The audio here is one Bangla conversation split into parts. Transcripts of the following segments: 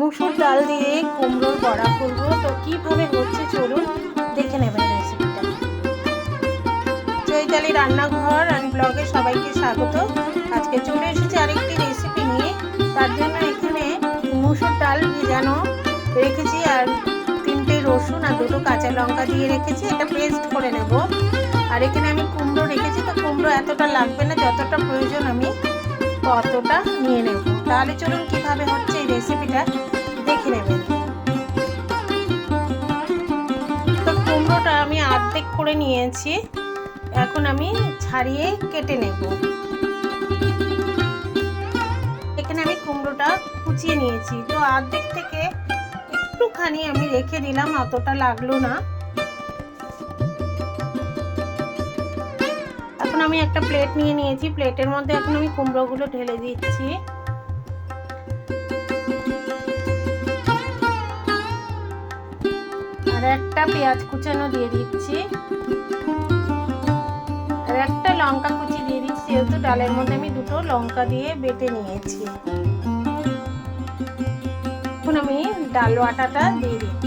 মুসুর ডাল দিয়ে কুমড়োর বড়া করব। তো কীভাবে হচ্ছে চলুন দেখে নেবেন রেসিপিটা চৈতালি রান্নাঘর অ্যান্ড ব্লগে সবাইকে স্বাগত। আজকে চলে এসেছি আরেকটি রেসিপি নিয়ে। তার জন্য এখানে মুসুর ডাল ভেজানো রেখেছি আর তিনটে রসুন আর দুটো কাঁচা লঙ্কা দিয়ে রেখেছি। এটা পেস্ট করে নেব। আর এখানে আমি কুমড়ো রেখেছি। তো কুমড়ো এতটা লাগবে না, যতটা প্রয়োজন আমি ততটা নিয়ে নেব? তাহলে চলুন কীভাবে হচ্ছে এই রেসিপিটা দেখে নেবেন তো কুমড়োটা আমি আর্ধেক করে নিয়েছি। এখন আমি ছাড়িয়ে কেটে নেব। এখানে আমি কুমড়োটা কুচিয়ে নিয়েছি। তো আর্ধেক থেকে একটুখানি আমি রেখে দিলাম, অতটা লাগল না। আমি একটা প্লেট নিয়ে নিয়েছি। প্লেটের মধ্যে এখন আমি কুমড়োগুলো ঢেলে দিচ্ছি। আর একটা পেঁয়াজ কুচানো দিয়ে দিচ্ছি। আর একটা লঙ্কা কুচি দিয়ে দিচ্ছি। যেহেতু ডালের মধ্যে আমি দুটো লঙ্কা দিয়ে বেটে নিয়েছি। এখন আমি ডাল বাটাটা দিয়ে দিচ্ছি।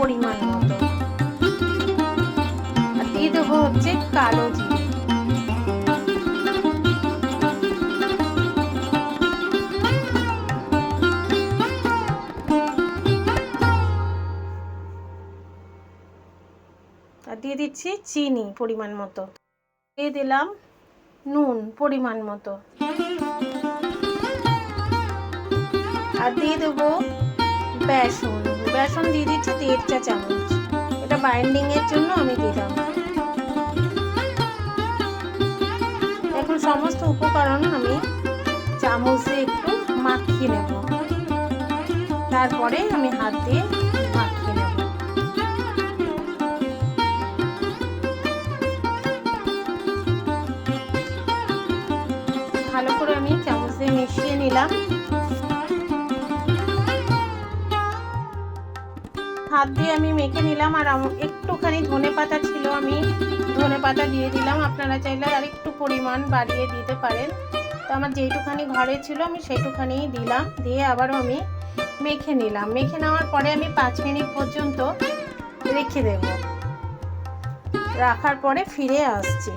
পরিমাণ মতো। আর দিয়ে দেবো হচ্ছে কালো জিরে। আর দিয়ে দিচ্ছি চিনি পরিমাণ মতো। দিয়ে দিলাম নুন পরিমাণ মতো। আর দিয়ে দেবো বেসন। বেসন দিয়ে দিচ্ছি দেড় চা চামচ। এটা বাইন্ডিং এর জন্য আমি দিলাম। এখন সমস্ত উপকরণ আমি চামচ একটু মাখিয়ে নেব। তারপরে আমি হাত দিয়ে মাখিয়ে নেব। ভালো করে আমি চামচ দিয়ে মিশিয়ে নিলাম। হাত দিয়ে আমি মেখে নিলাম আর একটুখানি ধনে পাতা ছিল আমি, ধনে পাতা দিয়ে দিলাম। আপনারা চাইলে আর একটু পরিমাণ বাড়িয়ে দিতে পারেন। তো আমার যেইটুখানি ঘরে ছিল আমি সেইটুখানিই দিলাম, দিয়ে আবারও আমি মেখে নিলাম। মেখে নেওয়ার পরে আমি পাঁচ মিনিট পর্যন্ত রেখে দেব। রাখার পরে ফিরে আসছি।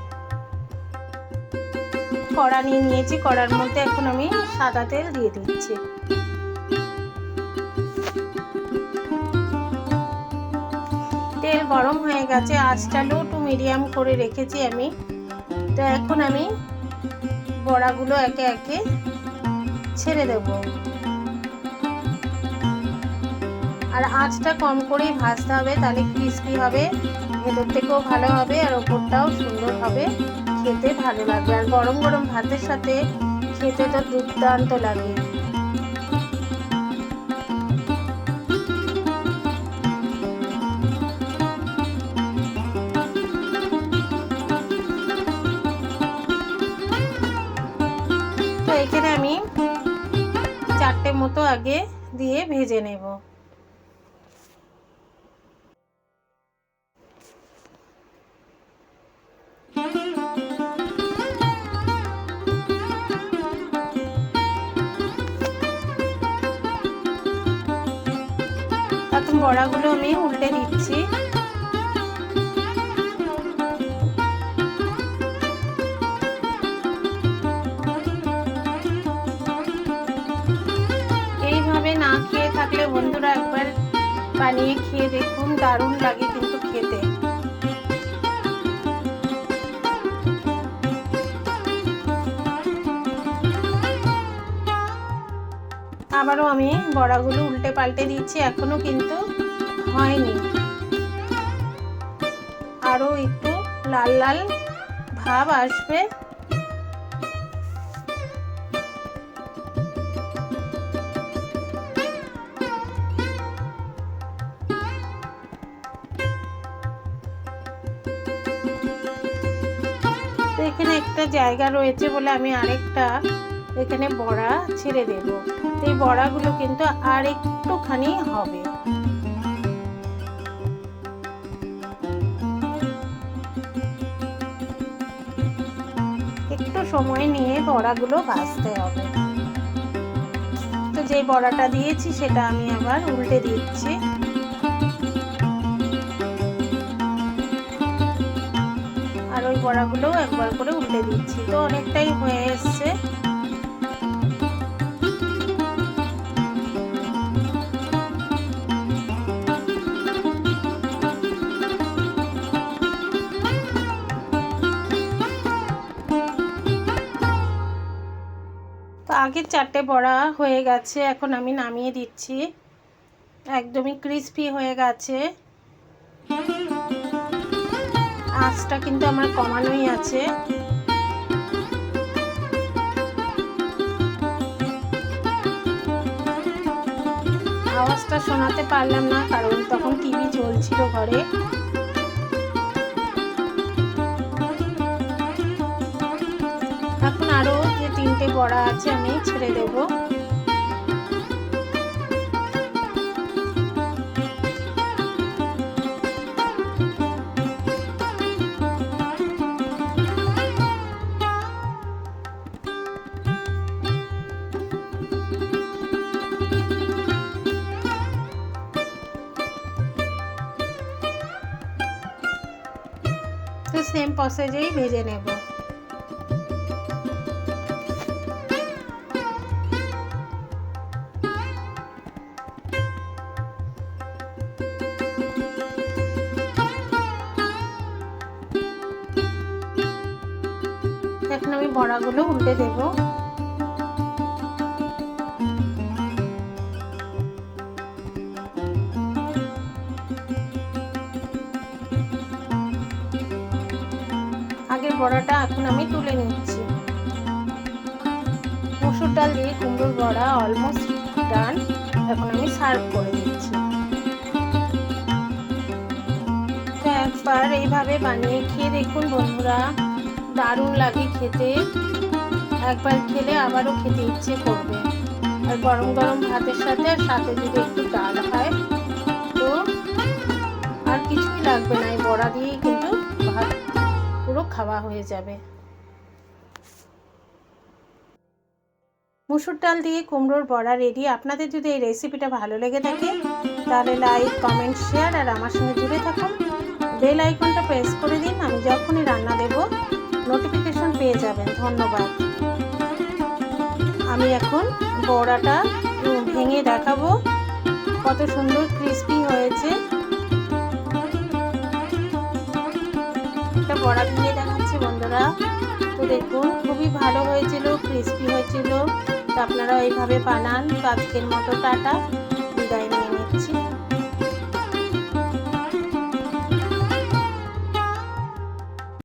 কড়া নিয়ে নিয়েছি, কড়ার মধ্যে এখন আমি সাদা তেল দিয়ে দিচ্ছি। গরম হয়ে গেছে, আঁচটা লো টু মিডিয়াম করে রেখেছি আমি। তো এখন আমি বড়াগুলো একে একে ছেড়ে দেব। আর আঁচটা কম করেই ভাজতে হবে, তাহলে ক্রিস্পি হবে, ভেতর থেকেও ভালো হবে, আর ওপরটাও সুন্দর হবে, খেতে ভালো লাগবে। আর গরম গরম ভাতের সাথে খেতে তো দুর্দান্ত লাগে। এখানে আমি চারটে মতো আগে দিয়ে ভেজে নেব। বড়াগুলো আমি উল্টে দিচ্ছি বানিয়ে খেয়ে দেখুন, দারুণ লাগে কিন্তু খেতে। আবারও আমি বড়াগুলো উল্টে পাল্টে দিচ্ছি, এখনও কিন্তু হয়নি। আরও একটু লাল লাল ভাব আসবে। এখানে একটা জায়গা রয়েছে বলে আমি আরেকটা এখানে বড়া ছেড়ে দেব। এই বড়াগুলো কিন্তু আর একটুখানি হবে। একটু সময় নিয়ে বড়াগুলো ভাজতে হবে। তো যে বড়াটা দিয়েছি সেটা আমি আবার উল্টে দিচ্ছি। বড়াগুলো একবার করে উল্টে দিচ্ছি। তো অনেকটাই হয়ে এসছে। আগের চারটে বড়া হয়ে গেছে, এখন আমি নামিয়ে দিচ্ছি। একদমই ক্রিস্পি হয়ে গেছে। আঁচটা কিন্তু আমার কমানোই আছে। আওয়াজটা শোনাতে পারলাম না, কারণ তখন টিভি চলছিল ঘরে। এখন আরও যে তিনটে বড়া আছে, আমি ছেড়ে দেব। সেম প্রসেসেই ভেজে নেব। এখন আমি বড়াগুলো উল্টে দেব। আগের বড়াটা এখন আমি তুলে নিচ্ছি। মসুর ডাল দিয়ে কুমড়োর বড়া অলমোস্ট ডান এখন আমি সার্ভ করে দিচ্ছি একবার এইভাবে বানিয়ে খেয়ে দেখুন বন্ধুরা, দারুণ লাগে খেতে। একবার খেলে আবারও খেতে ইচ্ছে করবে। আর গরম গরম ভাতের সাথে আর সাথে যদি একটু ডাল হয়, তো আর কিছুই লাগবে না। এই বড়া দিয়েই খাওয়া হয়ে যাবে। মুসুর ডাল দিয়ে কুমড়োর বড়া রেডি আপনাদের যদি এই রেসিপিটা ভালো লেগে থাকে, তাহলে লাইক কমেন্ট শেয়ার আর আমার সঙ্গে জুড়ে থাকুন। বেল আইকনটা প্রেস করে দিন, আমি যখনই রান্না দেব নোটিফিকেশন পেয়ে যাবেন। ধন্যবাদ। আমি এখন বড়াটা ভেঙে দেখাবো। কত সুন্দর ক্রিস্পি হয়েছে। বড়া ভেঙে দেখাচ্ছি বন্ধুরা। তো দেখুন, খুবই ভালো হয়েছিল ক্রিস্পি হয়েছিল। তো আপনারা এইভাবে বানান। তো আজকের মতো টাটা।